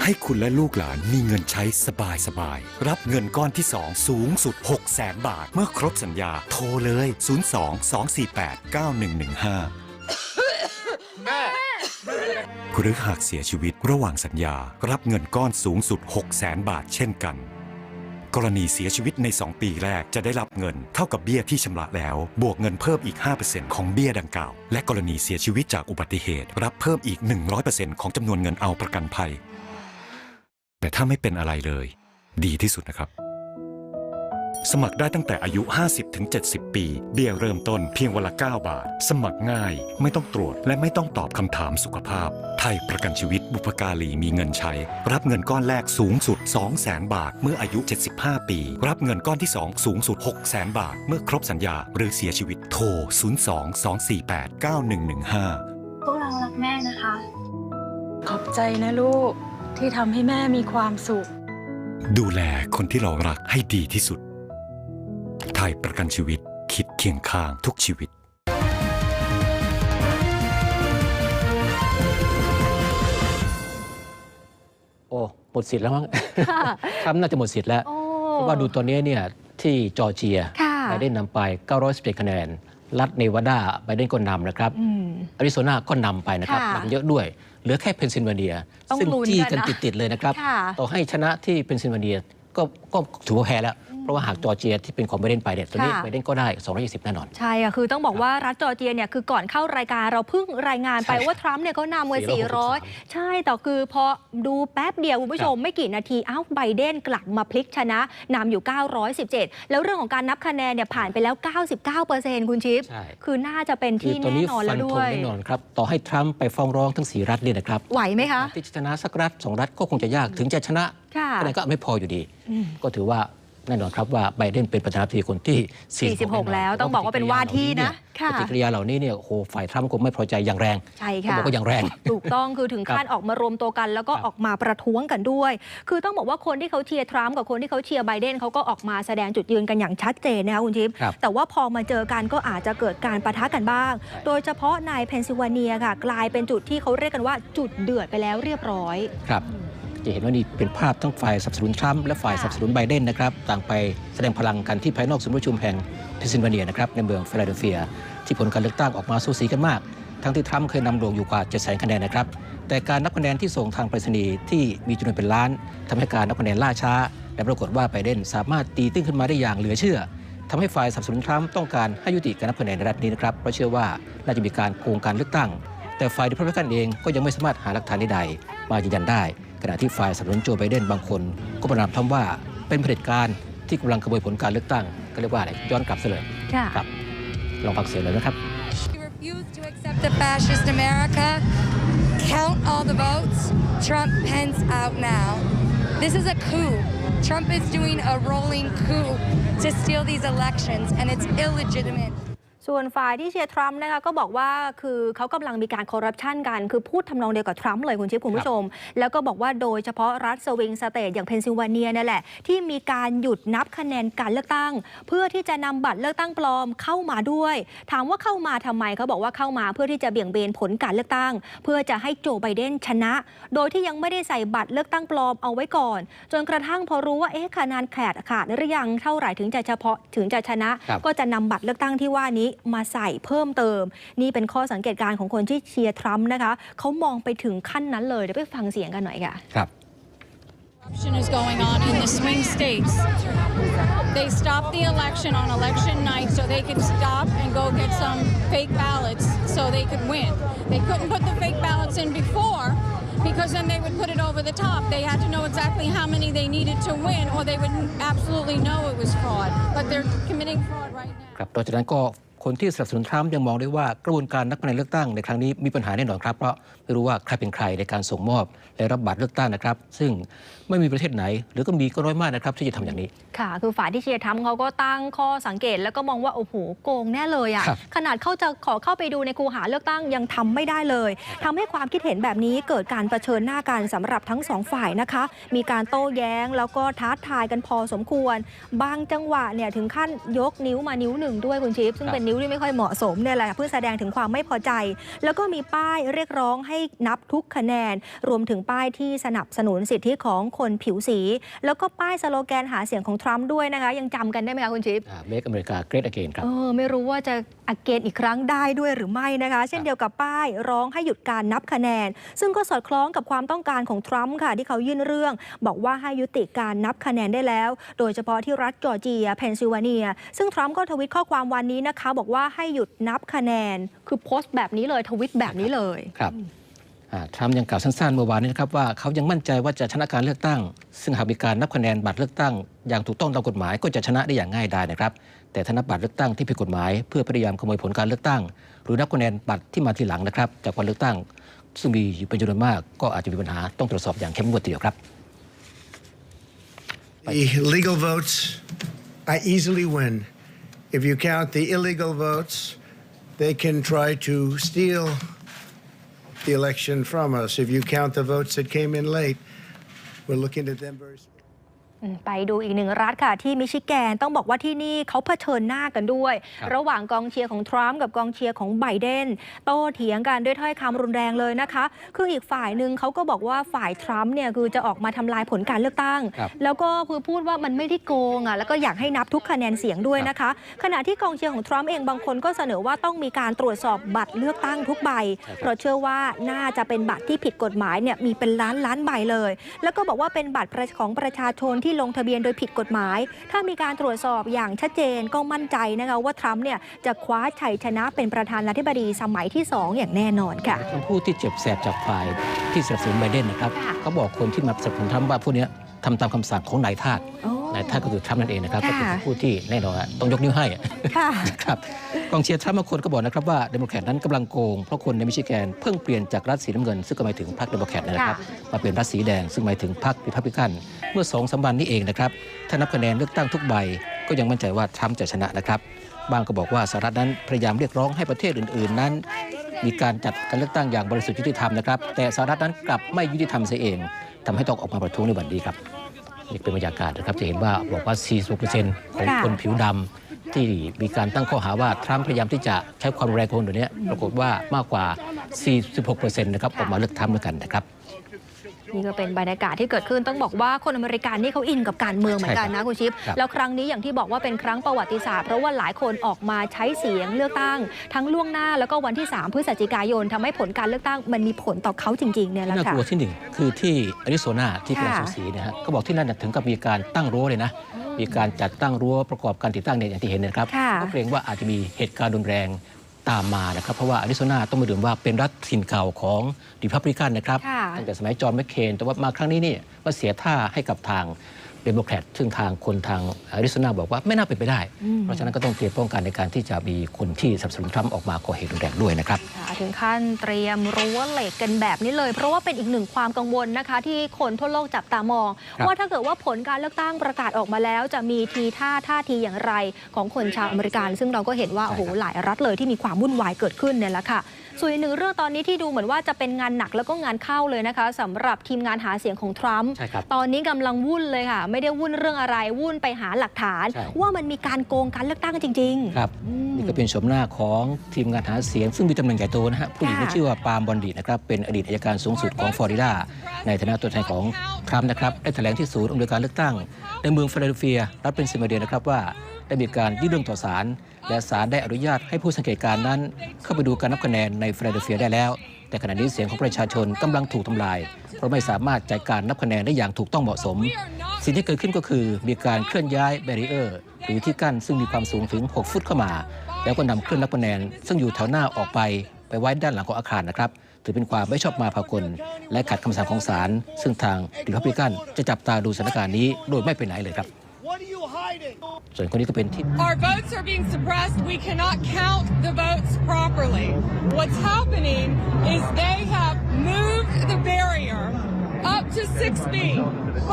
Speaker 11: ให้คุณและลูกหลานมีเงินใช้สบายสบายๆรับเงินก้อนที่ 2 สูงสุด 600,000 บาท เมื่อครบสัญญา โทรเลย 02-248-9115หรือหากเสียชีวิตระหว่างสัญญารับเงินก้อนสูงสุด 600,000บาทเช่นกัน กรณีเสียชีวิตใน 2 ปีแรกจะได้รับเงินเท่ากับเบี้ยที่ชำระแล้ว บวกเงินเพิ่มอีก 5%ของเบี้ยดังกล่าว และกรณีเสียชีวิตจากอุบัติเหตุ รับเพิ่มอีก 100%ของจำนวนเงินเอาประกันภัย แต่ถ้าไม่เป็นอะไรเลย ดีที่สุดนะครับ สมัครได้ตั้งแต่อายุ 50-70 ปี เบี้ยเริ่มต้นเพียงวันละ 9 บาท สมัครง่าย ไม่ต้องตรวจและไม่ต้องตอบคำถามสุขภาพ ไทยประกันชีวิตบุพการีมีเงินใช้ รับเงินก้อนแรกสูงสุด 200,000 บาท เมื่ออายุ 75 ปี รับเงินก้อนที่ 2 สูงสุด 600,000 บาท เมื่อครบสัญญาหรือเสียชีวิตโทร 02-248-9115
Speaker 12: พวกเรารักแม่นะคะ
Speaker 9: ขอบใจนะลูกที่ทำให้แม่มีความสุข
Speaker 11: ดูแลคนที่เรารักให้ดีที่สุด ไทยประกันชีวิตคิดเคียงข้างทุกชีวิต
Speaker 2: โอ้หมดสิทธิ์แล้วมั้ง
Speaker 1: ค่ะ
Speaker 2: ทรัมป์น่าจะหมดสิทธิ์แล้ว
Speaker 1: โอ้
Speaker 2: เพราะว่าดูตอนนี้เนี่ยที่จอร์เจีย
Speaker 1: ค่ะ
Speaker 2: ไบเดนนำไป 911คะแนน รัฐเนวาดาไบเดนก็นำนะครับ
Speaker 1: อืม
Speaker 2: อาริโซนาก็นำไปนะครับ
Speaker 1: ค่ะ
Speaker 2: นำเยอะด้วย เหลือแค่เพนซิลเวเนีย
Speaker 1: ต้อง
Speaker 2: ซึ่ง
Speaker 1: ลุ้น
Speaker 2: จี้
Speaker 1: กั
Speaker 2: กันน
Speaker 1: นะ
Speaker 2: ติด ๆ เลยนะครับ
Speaker 1: ค่ะ
Speaker 2: ต่อให้ชนะที่เพนซิลเวเนียก็ก็ถือว่าแพ้แล้วเพ ราะว่าหากจอร์เจียที่เป็นของไบเดนไปเนี่ยตอนนี้
Speaker 1: ค่ะ
Speaker 2: ไบเดนก็ได้ 220 แน่นอน
Speaker 1: ใช่อะคือต้องบอกว่ารัฐจอร์เจียเนี่ยคือก่อนเข้ารายการเราเพิ่งรายงานไป
Speaker 2: ใช่
Speaker 1: ว่าทรัมป์เนี่ยเขานำไว้
Speaker 2: 463
Speaker 1: 400 ใช่แต่คือพอดูแป๊บเดียวคุณผู้ชมไม่กี่นาทีอ้าวไบเดนกลับมาพลิกชนะนำอยู่ 917 แล้วเรื่องของการนับคะแนนเนี่ยผ่านไปแล้ว 99%คุณชิป
Speaker 2: ใช่
Speaker 1: คือน่าจะเป็น
Speaker 2: คือ
Speaker 1: ที่
Speaker 2: ตอน
Speaker 1: แน่
Speaker 2: นี้
Speaker 1: นอน
Speaker 2: ฟั
Speaker 1: แล้ว
Speaker 2: น
Speaker 1: ด้
Speaker 2: ธ
Speaker 1: ว
Speaker 2: ง
Speaker 1: ย
Speaker 2: แน่นอนครับต่อให้ทรัมป์ไปฟ้องร้องทั้งสีรัฐเนี่ยนะครับ
Speaker 1: ไหวไหมคะ
Speaker 2: ที่จะชนะสักรัฐสองรัฐก็คงจะยากถึงจะชนะ
Speaker 1: ค่ะ
Speaker 2: คะแนนก็ไม่พออยู่ดี
Speaker 1: อืม
Speaker 2: ก็ถือว่า แน่นอนครับว่าไบเดนเป็นประธานาธิบดีคนที่
Speaker 1: 46 แล้วต้องบอกว่าเป็นว่าที่นะค่ะ
Speaker 2: ปฏิกิริยาเหล่านี้เนี่ยโอ้โหฝ่ายทรัมป์คงไม่พอใจอย่างแรง
Speaker 1: ใช่
Speaker 2: เขา
Speaker 1: ค่ะ
Speaker 2: บอกว่าอย่างแรง
Speaker 1: ถูกต้องคือถึงขั้นออกมารวมตัวกัน แล้วก็
Speaker 2: ครับ
Speaker 1: ออกมาประท้วงกันด้วย คือต้องบอกว่าคนที่เขาเชียร์ทรัมป์กับคนที่เขาเชียร์ไบเดนเขาก็ออกมาแสดงจุดยืนกันอย่างชัดเจนนะคะคุณชิป
Speaker 2: ครับ
Speaker 1: แต่ว่าพอมาเจอกันก็อาจจะเกิดการประทะกันบ้าง โดยเฉพาะในเพนซิลเวเนียค่ะ กลายเป็นจุดที่เขาเรียกกันว่าจุดเดือดไปแล้วเรียบร้อย
Speaker 2: ครับ จะเห็นว่านี่เป็นภาพทั้งฝ่ายสนับสนุนทรัมป์และฝ่ายสนับสนุนไบเดนนะครับ ต่างไปแสดงพลังกันที่ภายนอกศูนย์ประชุมแห่งเพนซิลเวเนียนะครับในเมืองฟิลาเดลเฟีย ที่ผลการเลือกตั้งออกมาสูสีกันมาก ทั้งที่ทรัมป์เคยนำโด่งอยู่กว่า7 0 0 0 0คะแนนนะครับ แต่การนับคะแนนที่ส่งทางไปรษณีย์ที่มีจำนวนเป็นล้านทำให้การนับคะแนนล่าช้า และปรากฏว่าไบเดนสามารถตีตื้นขึ้นมาได้อย่างเหลือเชื่อทำให้ฝ่ายสนับสนุนทรัมป์ต้องการให้ยุติการนับคะแนนในรัฐนี้นะครับเพราะเชื่อว่าน่าจะมีการโกงการเลือกตั้ง แต่ฝ่ายดิพลกันเองก็ยังไม่สามารถหาหลักฐานใดๆมายืนยันได้ ขณะที่ฝ่ายสนับสนุนโจไบเดนบางคน ก็ประนามทำว่าเป็นเผด็จการที่กำลังขโมยผลการเลือกตั้งขเรียกว่าอะไรย้อนกลับเสลย
Speaker 1: ค่ะ
Speaker 2: ครับลองฟังเสียงเลยนะครับ
Speaker 13: We refuse to accept a fascist America. Count all the votes. Trump Pence out now. This is a coup. Trump is doing a rolling coup to steal these elections, and it's illegitimate.
Speaker 1: ส่วนฝ่ายที่เชียร์ทรัมป์นะคะก็บอกว่าคือเขากำลังมีการคอร์รัปชันกัน คือพูดทำนองเดียวกับทรัมป์เลยคุณชิปคุณผู้ชม แล้วก็บอกว่าโดยเฉพาะรัฐสวิงสเตทอย่างเพนซิลเวเนียเนี่ยแหละ ที่มีการหยุดนับคะแนนการเลือกตั้ง เพื่อที่จะนำบัตรเลือกตั้งปลอมเข้ามาด้วย ถามว่าเข้ามาทำไมเขาบอกว่าเข้ามาเพื่อที่จะเบี่ยงเบนผลการเลือกตั้ง เพื่อจะให้โจไบเดนชนะ โดยที่ยังไม่ได้ใส่บัตรเลือกตั้งปลอมเอาไว้ก่อน จนกระทั่งพอรู้ว่าเอ๊ะคะแนนขาดขาดหรือยังเท่าไหร่ถึงจะเฉพาะถึงจะชนะ ก็จะนำบัตรเลือกตั้งที่ว่านี้มาใส่เพิ่มเติม นี่เป็นข้อสังเกตการณ์ของคนที่เชียร์ทรัมป์นะคะเขามองไปถึงขั้นนั้นเลยเดี๋ยวไปฟังเสียงกันหน่อยค่ะ
Speaker 2: ครับ
Speaker 10: Corruption is going on in the swing states. They stopped the election on election night so they could stop and go get some fake ballots so they could win. They couldn't put the fake ballots in before because then they would put it over the top. They had to know exactly how many they needed to win or they would absolutely know it was fraud. But they're committing fraud right now.
Speaker 2: ครับนอกจากนั้นก็ คนที่สนับสนุนทรัมป์ยังมองได้ว่ากระบวนการนับคะแนนเลือกตั้งในครั้งนี้มีปัญหาแน่นอนครับเพราะไม่รู้ว่าใครเป็นใครในการส่งมอบ และรับบัตรเลือกตั้งนะครับ ซึ่งไม่มีประเทศไหน หรือก็มีก็น้อยมากนะครับที่จะทำอย่างนี้
Speaker 1: ค่ะ คือฝ่ายที่เชียร์ทรัมป์เขาก็ตั้งข้อสังเกต แล้วก็มองว่า โอ้โหโกงแน่เลยอะ
Speaker 2: ครับ
Speaker 1: ขนาดเขาจะขอเข้าไปดูในคูหาเลือกตั้งยังทำไม่ได้เลยทำให้ความคิดเห็นแบบนี้เกิดการประชิญหน้ากันสำหรับทั้งสองฝ่ายนะคะ มีการโต้แย้งแล้วก็ท้าทายกันพอสมควร บางจังหวะเนี่ยถึงขั้นยกนิ้วมานิ้วหนึ่งด้วยคุณชิปซึ่ง
Speaker 2: ครับ
Speaker 1: เป็นนิ้วที่ไม่ค่อยเหมาะสมเนี่ยแหละเพื่อแสดงถึงความไม่พอใจ แล้วก็มีป้ายเรียกร้องให้นับทุกคะแนนรวมถึงป้ายที่สนับสนุนสิทธิของคนผิวสี แล้วก็ป้ายสโลแกนหาเสียงของทรัมป์ด้วยนะคะ ยังจำกันได้ไหมคะคุณชิป
Speaker 2: เมกอเมริกาเกรดอเกนครับ
Speaker 1: เออไม่รู้ว่าจะอเกนอีกครั้งได้ด้วยหรือไม่นะคะ เช่นเดียวกับป้ายร้องให้หยุดการนับคะแนน ซึ่งก็สอดคล้องกับความต้องการของทรัมป์ค่ะที่เขายื่นเรื่อง บอกว่าให้ยุติการนับคะแนนได้แล้ว โดยเฉพาะที่รัฐจอร์เจียเพนซิลเวเนีย ซึ่งทรัมป์ก็ทวิตข้อความวันนี้นะคะ บอกว่าให้หยุดนับคะแนน คือโพสต์แบบนี้เลยทวิตแบบนี้เลย
Speaker 2: ครับอ่า ทรัมป์ยังกล่าวสั้นๆเมื่อวานนี้นะครับว่าเขายังมั่นใจว่าจะชนะการเลือกตั้ง ซึ่งหากมีการนับคะแนนบัตรเลือกตั้ง อย่างถูกต้องตามกฎหมายก็จะชนะได้อย่างง่ายดายนะครับ แต่ถ้านับบัตรเลือกตั้งที่ผิดกฎหมาย เพื่อพยายามขโมยผลการเลือกตั้ง หรือนับคะแนนบัตรที่มาทีหลังนะครับ จากวันเลือกตั้ง ซึ่งมีอยู่เป็นจำนวนมาก ก็อาจจะมีปัญหาต้องตรวจสอบอย่างเข้มงวดทีเดียวครับ
Speaker 3: The legal votes, I easily win. If you count the illegal votes, they can try to steal the election from us. If you count the votes that came in late, we're looking at them very
Speaker 1: อืม ไปดูอีกหนึ่งรัฐค่ะที่มิชิแกนต้องบอกว่าที่นี่เขาเผชิญหน้ากันด้วย
Speaker 2: ครับ
Speaker 1: ระหว่างกองเชียร์ของทรัมป์กับกองเชียร์ของไบเดนโต้เถียงกันด้วยถ้อยคำรุนแรงเลยนะคะ คืออีกฝ่ายหนึ่งเขาก็บอกว่าฝ่ายทรัมป์เนี่ยคือจะออกมาทำลายผลการเลือกตั้ง
Speaker 2: ครับ
Speaker 1: แล้วก็คือพูดว่ามันไม่ได้โกงอะแล้วก็อยากให้นับทุกคะแนนเสียงด้วยนะคะ ขณะที่กองเชียร์ของทรัมป์เองบางคนก็เสนอว่าต้องมีการตรวจสอบบัตรเลือกตั้งทุกใบเพราะเชื่อว่าน่าจะเป็นบัตรที่ผิดกฎหมายเนี่ยมีเป็นล้านล้านใบเลย แล้วก็บอกว่าเป็นบัตรประของประชาชนที่ลงทะเบียนโดยผิดกฎหมาย ถ้ามีการตรวจสอบอย่างชัดเจนก็มั่นใจนะคะว่าทรัมป์เนี่ยจะคว้าชัยชนะเป็นประธานาธิบดีสมัยที่ 2 อย่างแน่นอนค่ะ
Speaker 2: คำพูดที่เจ็บแสบจากฝ่ายที่สนับสนุนไบเดนนะครับ
Speaker 1: ค่ะ
Speaker 2: เขาบอกคนที่มาสนับสนุนทรัมป์ว่าพวกเนี้ยทำตามคำสั่งของนายทาส
Speaker 1: โอ้
Speaker 2: นายทาสก็คือทรัมป์นั่นเองนะครับก็
Speaker 1: ค่ะ
Speaker 2: เป็นคำพูดที่แน่นอนอะต้องยกนิ้วให้อะ
Speaker 1: ค่ะ
Speaker 2: ครับกองเชียร์ทรัมป์บางคนก็บอกนะครับว่าเดโมแครตนั้นกำลังโกง เพราะคนในมิชิแกนเพิ่งเปลี่ยนจากรัฐสีน้ำเงิน ซึ่งก็หมายถึงพรรคเดโมแครตนะครับมาเป็นรัฐสีแดงซึ่งหมายถึงพรรคริพับลิกันเมื่อสองสามวันนี้เองนะครับถ้านับคะแนนเลือกตั้งทุกใบ ก็ยังมั่นใจว่าทรัมป์จะชนะนะครับบางก็บอกว่าสหรัฐนั้นพยายามเรียกร้องให้ประเทศอื่น ๆ นั้น มีการจัดการเลือกตั้งอย่างบริสุทธิ์ยุติธรรมนะครับแต่สหรัฐนั้นกลับไม่ยุติธรรมเสียเองทำให้ต้องออกมาประท้วงในวันนี้ครับ นี่เป็นบรรยากาศนะครับจะเห็นว่าบอกว่า 40%ของ
Speaker 1: ค่ะ
Speaker 2: คนผิวดำที่มีการตั้งข้อหาว่าทรัมป์พยายามที่จะใช้ความแรงคนตัวนี้ปรากฏว่ามากกว่า 46%นะครับออกมาเลือกทรัมป์ด้วกันนะครับ
Speaker 1: นี่ก็เป็นบรรยากาศที่เกิดขึ้นต้องบอกว่าคนอเมริกันนี่เขาอินกับการเมืองเหมือนกันนะคุณชิป
Speaker 2: ครับ
Speaker 1: แล้วครั้งนี้อย่างที่บอกว่าเป็นครั้งประวัติศาสตร์เพราะว่าหลายคนออกมาใช้เสียงเลือกตั้ง ทั้งล่วงหน้าแล้วก็วันที่ 3 พฤศจิกายนทำให้ผลการเลือกตั้ง มันมีผลต่อเขาจริงๆเนี่ยแหละ
Speaker 2: น่า
Speaker 1: ค่ะ
Speaker 2: กลัวที่หนึ่งคือที่อาริโซนาที่เป็น
Speaker 1: ค่ะ
Speaker 2: สูสีนะฮะก็บอกที่นั่นนะถึงกับมีการตั้งรั้วเลยนะ มีการจัดตั้งรั้วประกอบการติดตั้งเนี่ยอย่างที่เห็นนะครับ
Speaker 1: ค่ะ
Speaker 2: ก็เกรงว่าอาจจะมีเหตุการณ์รุนแรง ตามมานะครับ เพราะว่าอาริโซนาต้องมาดูว่าเป็นรัฐถิ่นเก่าของดิพับลิกันนะครับ
Speaker 1: ค่ะ
Speaker 2: ตั้งแต่สมัยจอห์นแมคเคน แต่ว่ามาครั้งนี้นี่ว่าเสียท่าให้กับทาง เดโมแครตซึ่งทางคนทางอาริโซนาบอกว่าไม่น่าเป็นไปได้
Speaker 1: อืม
Speaker 2: เพราะฉะนั้นก็ต้องเตรียมป้องกันในการที่จะมีคนที่สนับสนุนทรัมป์ออกมาก่อเหตุรุนแรงด้วยนะครับ
Speaker 1: ค่ะถึงขั้นเตรียมรั้วเหล็กกันแบบนี้เลย เพราะว่าเป็นอีกหนึ่งความกังวลนะคะ ที่คนทั่วโลกจับตามอง
Speaker 2: ครับ
Speaker 1: ว่าถ้าเกิดว่าผลการเลือกตั้งประกาศออกมาแล้ว จะมีทีท่าท่าทีอย่างไรของคนชาวอเมริกัน ซึ่งเราก็เห็นว่าโอ้โหหลายรัฐเลยที่มีความวุ่นวายเกิดขึ้นเนี่ยแหละค่ะ ส่วนอีกหนึ่งเรื่องตอนนี้ที่ดูเหมือนว่าจะเป็นงานหนักแล้วก็งานเข้าเลยนะคะสำหรับทีมงานหาเสียงของทรัมป์
Speaker 2: ใช่ครับ
Speaker 1: ตอนนี้กำลังวุ่นเลยค่ะ ไม่ได้วุ่นเรื่องอะไรวุ่นไปหาหลักฐาน
Speaker 2: ใช่
Speaker 1: ว่ามันมีการโกงการเลือกตั้งจริง ๆ
Speaker 2: ครับ
Speaker 1: อืม
Speaker 2: นี่ก็เป็นชมหน้าของทีมงานหาเสียง ซึ่งมีตำแหน่งใหญ่โตนะฮะผู้หญิง
Speaker 1: ค่ะ
Speaker 2: ที่ชื่อว่าปาล์มบอนดีนะครับเป็นอดีตอัยการสูงสุดของฟลอริดาในฐานะตัวแทนของทรัมป์นะครับได้แถลงที่ศูนย์อำนวยการเลือกตั้ง ในเมืองฟิลาเดลเฟียรัฐเพนซิลเวเนียนะครับว่า ได้มีการยื่นเรื่องต่อศาลและศาลได้อนุญาตให้ผู้สังเกตการณ์นั้น เข้าไปดูการนับคะแนนในฟิลาเดลเฟียได้แล้ว แต่ขณะนี้เสียงของประชาชนกำลังถูกทำลาย เพราะไม่สามารถจัดการนับคะแนนได้อย่างถูกต้องเหมาะสม สิ่งที่เกิดขึ้นก็คือมีการเคลื่อนย้ายแบรีเออร์หรือที่กั้นซึ่งมีความสูงถึง 6 ฟุตเข้ามา แล้วก็นำเครื่องนับคะแนน ซึ่งอยู่แถวหน้าออกไปไปไว้ด้านหลังของอาคารนะครับถือเป็นความไม่ชอบมาพากล และขัดคำสั่งของศาลซึ่งทางริพับลิกันจะจับตาดูสถานการณ์นี้โดยไม่ไปไหนเลยครับ ส่วนคนนี้ก็เป็นที่
Speaker 14: Our votes are being suppressed. We cannot count the votes properly. What's happening is they have moved the barrier up to six feet,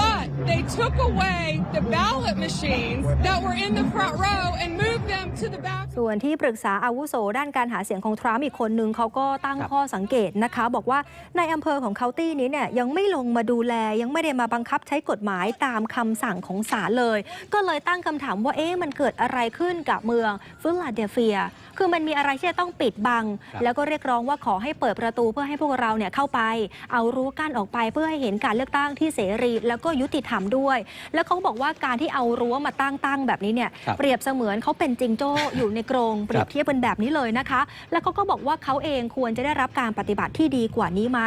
Speaker 14: but they took away the ballot machines that were in the front row and moved them to the back.
Speaker 1: ส่วนที่ปรึกษาอาวุโสด้านการหาเสียงของทรัมป์อีกคนนึงเขาก็ตั้ง
Speaker 2: ครับ
Speaker 1: ข้อสังเกตนะคะ บอกว่าในอำเภอของเคาน์ตี้นี้เนี่ยยังไม่ลงมาดูแลยังไม่ได้มาบังคับใช้กฎหมายตามคำสั่งของศาลเลย ก็เลยตั้งคำถามว่าเอ๊ะมันเกิดอะไรขึ้นกับเมืองฟิลาเดลเฟีย คือมันมีอะไรที่จะต้องปิดบัง
Speaker 2: ครับ
Speaker 1: แล้วก็เรียกร้องว่าขอให้เปิดประตูเพื่อให้พวกเราเนี่ยเข้าไป เอารั้วกั้นออกไปเพื่อให้เห็นการเลือกตั้งที่เสรี แล้วก็ยุติธรรมด้วยแล้วเขาบอกว่าการที่เอารั้วมาตั้งตั้งแบบนี้เนี่ย
Speaker 2: ครับ
Speaker 1: เปรียบเสมือนเขาเป็นจิงโจ้อยู่ในกรงเปรียบเทียบเป็นแบบนี้เลยนะคะ แล้วเขาก็บอกว่าเขาเองควรจะได้รับการปฏิบัติที่ดีกว่านี้ไหม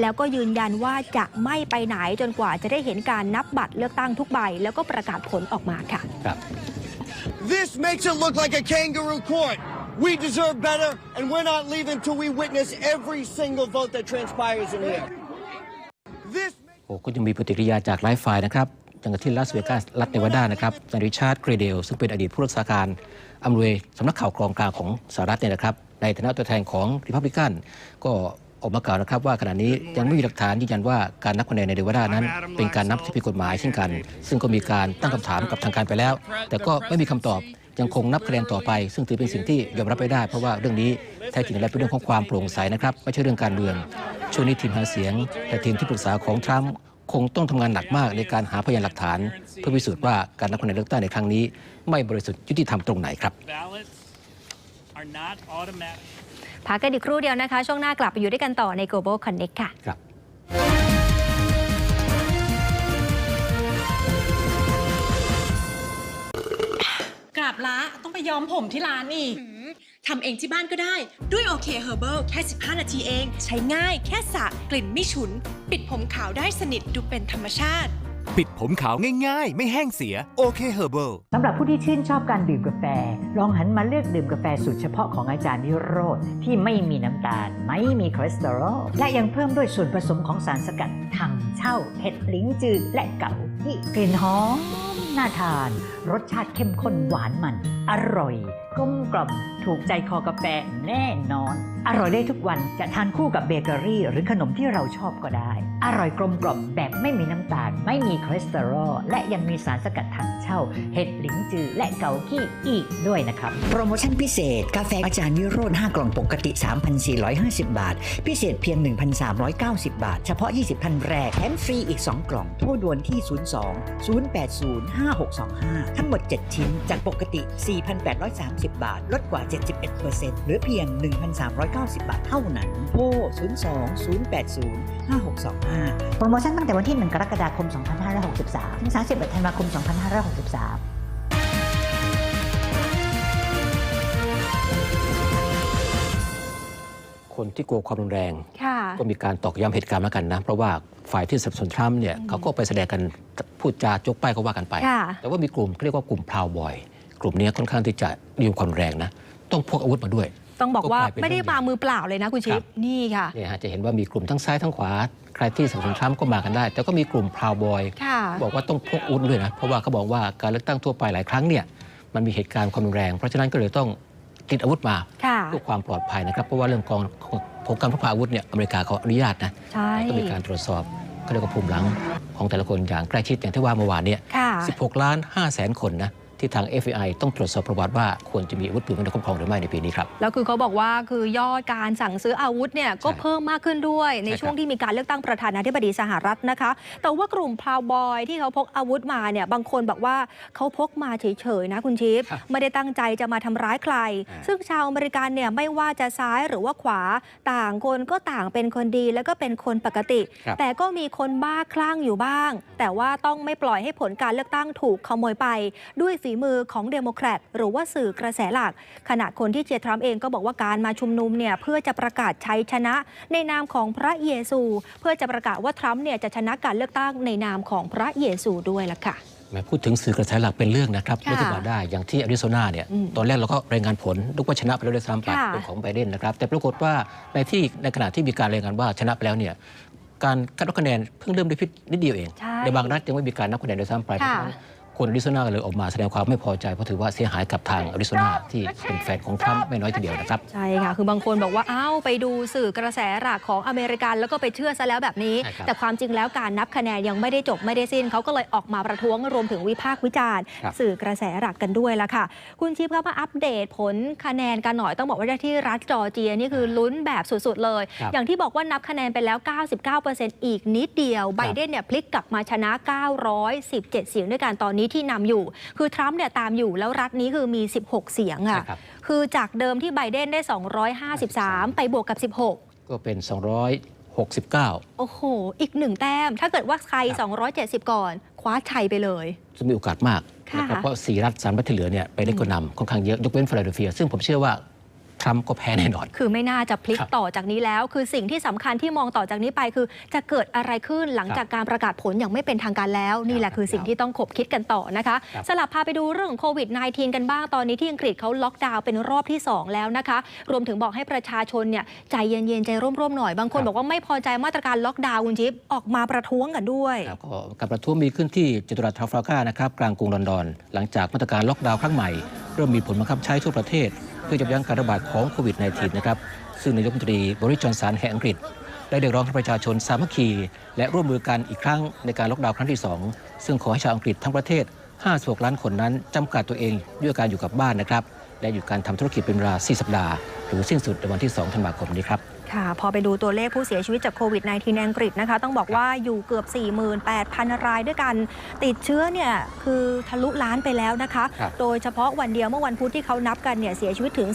Speaker 1: แล้วก็ยืนยันว่าจะไม่ไปไหนจนกว่าจะได้เห็นการนับบัตรเลือกตั้งทุกใบ แล้วก็ประกาศผลออกมาค่ะ
Speaker 2: ครับ
Speaker 15: This makes it look like a kangaroo court. We deserve better, and we're not leaving till we witness every single vote that transpires in here. This
Speaker 2: โอ้ก็ยังมีปฏิกิริยาจากหลายฝ่ายนะครับอย่างที่ลาสเวกัสรัฐเนวาดานะครับนายริชาร์ดเกรเดล ซึ่งเป็นอดีตผู้รักษาการอำนวยสำนักข่าวกรองกลางของสหรัฐเนี่ยนะครับ ในฐานะตัวแทนของริพับลิกันก็ออกมากล่าวนะครับ ว่าขณะนี้ยังไม่มีหลักฐานยืนยันว่าการนับคะแนนในเนวาดานั้น เป็นการนับที่ผิดกฎหมายเช่นกัน ซึ่งก็มีการตั้งคำถามกับทางการไปแล้ว แต่ก็ไม่มีคำตอบ ยังคงนับคะแนนต่อไป ซึ่งถือเป็นสิ่งที่ยอมรับไม่ได้ เพราะว่าเรื่องนี้แท้จริงแล้วเป็นเรื่องของความโปร่งใสนะครับ ไม่ใช่เรื่องการเมือง ช่วงนี้ทีมหาเสียง และทีมที่ปรึกษาของทรัมป์คงต้องทำงานหนักมากในการหาพยานหลักฐาน เพื่อพิสูจน์ว่าการนับคะแนนเลือกตั้งในครั้งนี้ ไม่บริสุทธิ์ยุติธรรมตรงไหนครับ
Speaker 16: ballots are not automatic.
Speaker 1: พักกันอีกครู่เดียวนะคะ ช่วงหน้ากลับไปอยู่ด้วยกันต่อใน Global Connect ค่ะ
Speaker 2: ครับา
Speaker 17: บละต้องไปย้อมผมที่ร้านอีก ทำเองที่บ้านก็ได้ ด้วยโอเคเฮอร์เบิลแค่ 15 นาทีเอง ใช้ง่ายแค่สระกลิ่นไม่ฉุน ปิดผมขาวได้สนิทดูเป็นธรรมชาติ
Speaker 18: ปิดผมขาวง่ายๆ ไม่แห้งเสียโอเคเฮอร์เบิล
Speaker 7: สำหรับผู้ที่ชื่นชอบการดื่มกาแฟ ลองหันมาเลือกดื่มกาแฟสูตรเฉพาะของอาจารย์วิโรธที่ไม่มีน้ำตาล ไม่มีคอเลสเตอรอลและยังเพิ่มด้วยส่วนผสมของสารสกัดถังเช่าเห็ดลิ้งจืดและเก่าที่กลิ่นหอม น่าทาน รสชาติเข้มข้นหวานมัน อร่อยกลมกล่อมถูกใจคอกาแฟแน่นอน อร่อยได้ทุกวันจะทานคู่กับเบเกอรี่ หรือขนมที่เราชอบก็ได้ อร่อยกลมกล่อมแบบไม่มีน้ำตาล ไม่มีคอเลสเตอรอล และยังมีสารสกัดถังเช่า เห็ดหลิงจือ และเกากี้อีกด้วยนะครับ
Speaker 19: โปรโมชั่นพิเศษ กาแฟอาจารย์วิโรธ5กล่องปกติ 3,450 บาท พิเศษเพียง 1,390 บาท เฉพาะ 20ท่านแรกแถมฟรีอีก 2 กล่องโทรด่วนที่ 02 080 5625 ทั้งหมด 7 ชิ้นจากปกติ 4,830 บาท ลดกว่า 71%เหลือเพียง1,390 บาทเท่านั้น โทร 02 080 5625
Speaker 7: โปรโมชั่นตั้งแต่วันที่ 1 กรกฎาคม 2563 ถึง 31 ธันวาคม 2563
Speaker 2: คนที่กลัวความรุนแรง
Speaker 1: ค่ะ
Speaker 2: ก็มีการตอกย้ำเหตุการณ์แล้วกันนะ เพราะว่าฝ่ายที่สนับสนุนทรัมป์เนี่ยเขาก็ไปแสดงกันพูดจาจกป้ายก็ว่ากันไป
Speaker 1: ค่ะ
Speaker 2: แต่ว่ามีกลุ่มเรียกว่ากลุ่มพราวบอย กลุ่มนี้ค่อนข้างที่จะมีความรุนแรงนะ ต้องพกอาวุธมาด้วย
Speaker 1: ต้องบอกว่า
Speaker 2: ก็กลายเป็น
Speaker 1: ไม่ได้
Speaker 2: เรื่องใหญ่
Speaker 1: มามือเปล่าเลยนะคุณชิ
Speaker 2: ครั
Speaker 1: ป
Speaker 2: บ
Speaker 1: นี่ค่ะ
Speaker 2: เนี่ยฮะจะเห็นว่ามีกลุ่มทั้งซ้ายทั้งขวา ใครที่สนับสนุนทรัมป์ก็มากันได้ แต่ก็มีกลุ่มพราวบอย
Speaker 1: ค่ะ
Speaker 2: บอกว่าต้องพกอาวุธด้วยนะ เพราะว่าเขาบอกว่าการเลือกตั้งทั่วไปหลายครั้งเนี่ยมันมีเหตุการณ์ความรุนแรง เพราะฉะนั้นก็เลยต้องติดอาวุธมา
Speaker 1: ค่ะ
Speaker 2: เพื่อความปลอดภัยนะครับ เพราะว่าเรื่องของของของการพกพาอาวุธเนี่ยอเมริกาเขาอนุญาตนะ
Speaker 1: ใช่
Speaker 2: ก็มีการตรวจสอบเขาเรียกว่าภูมิหลังของแต่ละคนอย่างใกล้ชิดอย่างที่ว่าเมื่อวานเนี่ย
Speaker 1: ค่ะ
Speaker 2: 16 ล้าน5แสนคนนะ ที่ทาง FBI ต้องตรวจสอบประวัติว่าควรจะมีอาวุธปืนไว้ในครอบครองหรือไม่ในปีนี้ครับ
Speaker 1: แล้วคือเขาบอกว่าคือยอดการสั่งซื้ออาวุธเนี่ยก็เพิ่มมากขึ้นด้วยใน
Speaker 2: ใช่ครับ
Speaker 1: ช่วงที่มีการเลือกตั้งประธานาธิบดีสหรัฐนะคะ แต่ว่ากลุ่มพราวบอยที่เขาพกอาวุธมาเนี่ยบางคนบอกว่าเขาพกมาเฉยๆนะคุณชิปไม่ได้ตั้งใจจะมาทำร้ายใคร ซึ่งชาวอเมริกันเนี่ยไม่ว่าจะซ้ายหรือว่าขวาต่างคนก็ต่างเป็นคนดีแล้วก็เป็นคนปกติ
Speaker 2: ครับ
Speaker 1: แต่ก็มีคนบ้าคลั่งอยู่บ้าง แต่ว่าต้องไม่ปล่อยให้ผลการเลือกตั้งถูกขโมยไปด้วยฝีมือของเดโมแครตหรือว่าสื่อกระแสหลัก ขณะคนที่เชียร์ทรัมป์เองก็บอกว่าการมาชุมนุมเนี่ยเพื่อจะประกาศชัยชนะในนามของพระเยซู เพื่อจะประกาศว่าทรัมป์เนี่ยจะชนะการเลือกตั้งในนามของพระเยซูด้วยล่ะค่ะ
Speaker 2: แหมพูดถึงสื่อกระแสหลักเป็นเรื่องนะครับ
Speaker 1: ค่ะ
Speaker 2: ไม่จะมาได้อย่างที่อาริโซนาเนี่ย
Speaker 1: อืม
Speaker 2: ตอนแรกเราก็รายงานผลนึกว่าชนะไปแล้วด้วยซ้ำไป
Speaker 1: ค่ะ
Speaker 2: เป็นของไบเดนนะครับ แต่ปรากฏว่าในที่ในขณะที่มีการรายงานว่าชนะไปแล้วเนี่ยการคัดคะแนนเพิ่งเริ่มได้พิษนิดเดียวเอง
Speaker 1: ใช่
Speaker 2: ในบางรัฐยังไม่มีการนับคะแนนด้วยซ้ำไปเพราะ
Speaker 1: ค่ะ
Speaker 2: ฉะนั้นคนอาริโซนาก็เลยออกมาแสดงความไม่พอใจ เพราะถือว่าเสียหายกับทางอาริโซนาที่เป็นแฟนของทรัมป์ไม่น้อยทีเดียวนะครับ
Speaker 1: ใช่ค่ะ คือบางคนบอกว่าอ้าวไปดูสื่อกระแสหลักของอเมริกันแล้วก็ไปเชื่อซะแล้วแบบนี้
Speaker 2: ใช่ครับ
Speaker 1: แต่ความจริงแล้วการนับคะแนนยังไม่ได้จบไม่ได้สิ้นเขาก็เลยออกมาประท้วงรวมถึงวิพากษ์วิจารณ์
Speaker 2: ครับ
Speaker 1: สื่อกระแสหลักกันด้วยละค่ะ คุณชิปครับมาอัปเดตผลคะแนนกันหน่อยต้องบอกว่าที่รัฐจอร์เจียนี่คือลุ้นแบบสุดๆเลย
Speaker 2: ครับ
Speaker 1: อย่างที่บอกว่านับคะแนนไปแล้ว 99%อีกนิดเดียวไบเดนเนี่ยพลิกกลับมาชนะ 917 เสียงด้วยกันตอนนี้ที่นำอยู่ คือทรัมป์เนี่ยตามอยู่แล้วรัฐนี้คือมี 16 เสียงค่ะ
Speaker 2: ใช่ครับ
Speaker 1: คือจากเดิมที่ไบเดนได้ 253 ไปบวกกับ 16
Speaker 2: ก็เป็น 269
Speaker 1: โอ้โห อีกหนึ่งแต้ม ถ้าเกิดว่าใคร 270 ก่อน คว้าชัยไปเลย
Speaker 2: จะมีโอกาสมาก
Speaker 1: ค่ะ
Speaker 2: นะครับเพราะสี่รัฐสามรัฐที่เหลือเนี่ยไปได้ก็นำค่อนข้างเยอะยกเว้นฟิลาเดลเฟียซึ่งผมเชื่อว่า ทรัมป์ก็แพ้แน่นอน
Speaker 1: คือไม่น่าจะพลิก
Speaker 2: ครับ
Speaker 1: ต่อจากนี้แล้ว คือสิ่งที่สำคัญที่มองต่อจากนี้ไป คือจะเกิดอะไรขึ้นหลังจากการประกาศผลอย่างไม่เป็นทางการแล้ว นี่แหละคือสิ่งที่ต้องขบคิดกันต่อนะคะ
Speaker 2: ครับ
Speaker 1: สลับพาไปดูเรื่องของโควิด -19 กันบ้างตอนนี้ที่อังกฤษเขาล็อกดาวน์เป็นรอบที่ 2 แล้วนะคะ รวมถึงบอกให้ประชาชนเนี่ยใจเย็นๆใจร่มๆหน่อยบางคนบอกว่าไม่พอใจมาตรการล็อกดาวน์คุณจิ๊บออกมาประท้วงกันด้วย
Speaker 2: ครับก็การประท้วงมีขึ้นที่จตุรัสทรัฟลาการนะครับกลางกรุงลอนดอน หลังจากมาตรการล็อกดาวน์ครั้งใหม่เริ่มมีผลบังคับใช้ทั่วประเทศ เพื่อจบยั้งการระบาดของโควิด -19 นะครับ ซึ่งนายกรัฐมนตรีบริจอนสันแห่งอังกฤษ ได้เรียกร้องให้ประชาชนสามัคคี และร่วมมือกันอีกครั้งในการล็อกดาวน์ครั้งที่ 2 ซึ่งขอให้ชาวอังกฤษทั้งประเทศ 56 ล้านคนนั้นจำกัดตัวเองด้วยการอยู่กับบ้านนะครับ และหยุดการทำธุรกิจเป็นเวลา 4 สัปดาห์ หรือสิ้นสุดในวันที่ 2 ธันวาคมนี้ครับ
Speaker 1: ค่ะ พอไปดูตัวเลขผู้เสียชีวิตจากโควิด -19 ในอังกฤษนะคะ ต้องบอกว่าอยู่เกือบ 48,000 รายด้วยกัน ติดเชื้อเนี่ย คือทะลุล้านไปแล้วนะคะ
Speaker 2: ครับ
Speaker 1: โดยเฉพาะวันเดียวเมื่อวันพุธที่เขานับกันเนี่ย เสียชีวิตถึง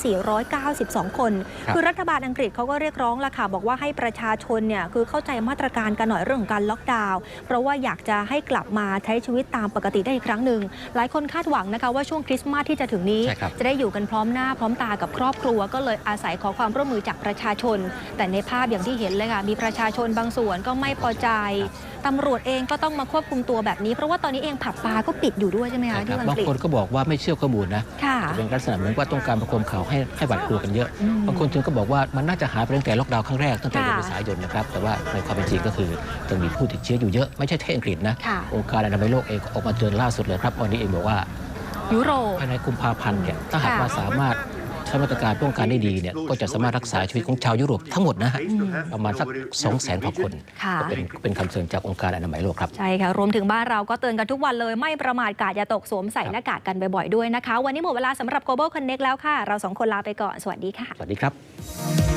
Speaker 1: 492 คน
Speaker 2: ครับ
Speaker 1: คือรัฐบาลอังกฤษเขาก็เรียกร้องละค่ะ บอกว่าให้ประชาชนเนี่ย คือเข้าใจมาตรการกันหน่อยเรื่องของการล็อกดาวน์ เพราะว่าอยากจะให้กลับมาใช้ชีวิตตามปกติได้อีกครั้งหนึ่ง หลายคนคาดหวังนะคะว่าช่วงคริสต์มาสที่จะถึงนี้
Speaker 2: ใช่ครับ
Speaker 1: จะได้อยู่กันพร้อมหน้าพร้อมตากับครอบครัว ก็เลยอาศัยขอความร่วมมือจากประชาชนแต่ในภาพอย่างที่เห็นเลยค่ะ มีประชาชนบางส่วนก็ไม่พอใจตำรวจเองก็ต้องมาควบคุมตัวแบบนี้ เพราะว่าตอนนี้เองผับบาร์ก็ปิดอยู่ด้วยใช่ไหมคะ
Speaker 2: ใช่ค
Speaker 1: ที่
Speaker 2: รับ
Speaker 1: อัง
Speaker 2: บาง
Speaker 1: กฤษ
Speaker 2: คนก็บอกว่าไม่เชื่อข้อมูลนะ
Speaker 1: ค่ะ
Speaker 2: จะเป็นลักษณะเหมือนว่าต้องการประโคมข่าวให้ให้หวาดกลัวกันเยอะ
Speaker 1: อืม
Speaker 2: บางคนถึงก็บอกว่ามันน่าจะหายไปตั้งแต่ล็อกดาวน์ครั้งแรกตั้งแต่
Speaker 1: ค่ะ
Speaker 2: เดือนเมษายนนะครับ แต่ว่าในความเป็นจริงก็คือยังมีผู้ติดเชื้ออยู่เยอะไม่ใช่แค่อังกฤษนะ
Speaker 1: ค่ะ
Speaker 2: องค์การอนามัยโลกเองออกมาเตือนล่าสุดเลยครับวันนี้เองบอกว่า
Speaker 1: ยุโรป
Speaker 2: ภายในกุมภาพันธ์เนี่ยถ้าหาก
Speaker 1: ค่ะ
Speaker 2: ว่าสามารถ ใช้มาตรการป้องกันได้ดีเนี่ยก็จะสามารถรักษาชีวิตของชาวยุโรปทั้งหมดนะฮะประมาณสัก2 0 0 0 0 0กว่าคน
Speaker 1: ค่ะ
Speaker 2: ก็เป็นเป็นคำเตือนจากองค์การอนามัยโลกครับ
Speaker 1: ใช่ค่ะรวมถึงบ้านเราก็เตือนกันทุกวันเลย ไม่ประมาทกาดอย่าตกสวมใส่หน้ากากกันบ่อยๆด้วยนะคะ วันนี้หมดเวลาสำหรับ Global Connect แล้วค่ะ เราสองคนลาไปก่อนสวัสดีค่ะ
Speaker 2: สวัสดีครับ